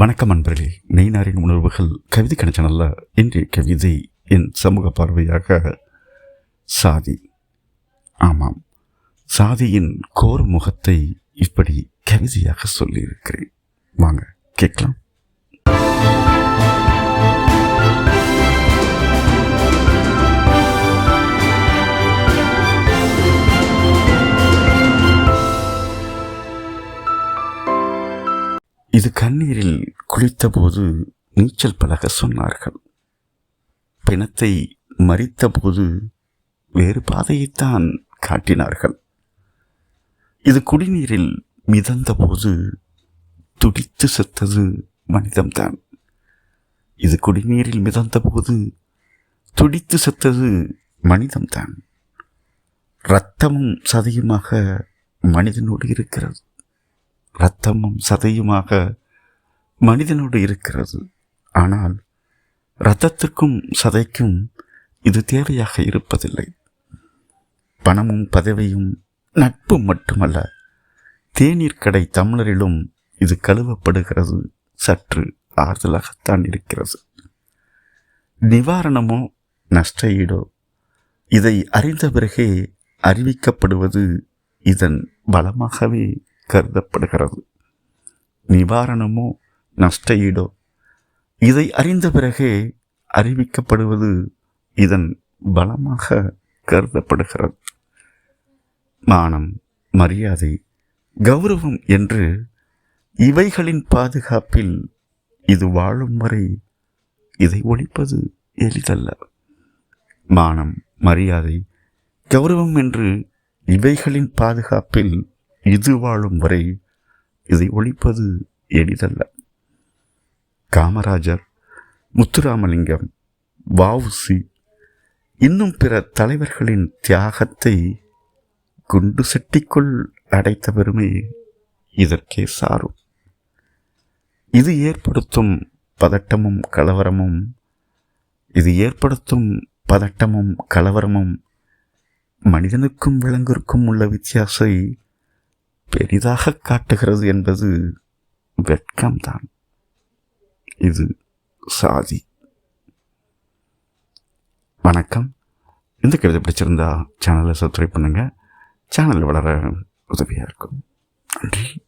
வணக்கம் அன்பர்களே. நெய்னாரின் உணர்வுகள் கவிதை கணச்சனல்ல இன்றைய கவிதை என் சமூக பார்வையாக சாதி. ஆமாம். சாதியின் கோர் முகத்தை இப்படி கவிதையாக சொல்லியிருக்கிறேன். வாங்க கேட்கலாம். இது கண்ணீரில் குளித்தபோது நீச்சல் பழக சொன்னார்கள். பிணத்தை மறித்தபோது வேறு பாதையைத்தான் காட்டினார்கள். இது குடிநீரில் மிதந்தபோது துடித்து செத்தது மனிதம்தான். இது குடிநீரில் மிதந்தபோது துடித்து செத்தது மனிதம்தான். இரத்தமும் சதையுமாக மனிதனோடு இருக்கிறது. இரத்தமும் சதையுமாக மனிதனோடு இருக்கிறது. ஆனால் இரத்தத்துக்கும் சதைக்கும் இது தேவையாக இருப்பதில்லை. பணமும் பதவியும் நட்பு மட்டுமல்ல தேநீர் கடை தமிழரிலும் இது கழுவப்படுகிறது. சற்று ஆறுதலாகத்தான் இருக்கிறது. நிவாரணமோ நஷ்ட ஈடோ இதை அறிந்த பிறகே அறிவிக்கப்படுவது இதன் பலமாகவே கருதப்படுகிறது. நிவாரணமோ நஷ்ட ஈடோ இதை அறிந்த பிறகே அறிவிக்கப்படுவது இதன் பலமாக கருதப்படுகிறது. மானம் மரியாதை கௌரவம் என்று இவைகளின் பாதுகாப்பில் இது வாழும் வரை இதை ஒழிப்பது எளிதல்ல. மானம் மரியாதை கௌரவம் என்று இவைகளின் பாதுகாப்பில் இது வாழும் வரை இதை ஒழிப்பது எளிதல்ல. காமராஜர் முத்துராமலிங்கம் வவுசி இன்னும் பிற தலைவர்களின் தியாகத்தை குண்டு செட்டிக்குள் அடைத்த பெருமை இதற்கே சாரும். இது ஏற்படுத்தும் பதட்டமும் கலவரமும் இது ஏற்படுத்தும் பதட்டமும் கலவரமும் மனிதனுக்கும் விலங்கிற்கும் உள்ள வித்தியாசை பெரிதாக காட்டுகிறது என்பது வெட்கம்தான். இது சாதி. வணக்கம். இந்த கவிதை பிடிச்சிருந்தா சேனலை சப்ஸ்கிரைப் பண்ணுங்கள் சேனல் வளர உதவியாக இருக்கும். நன்றி.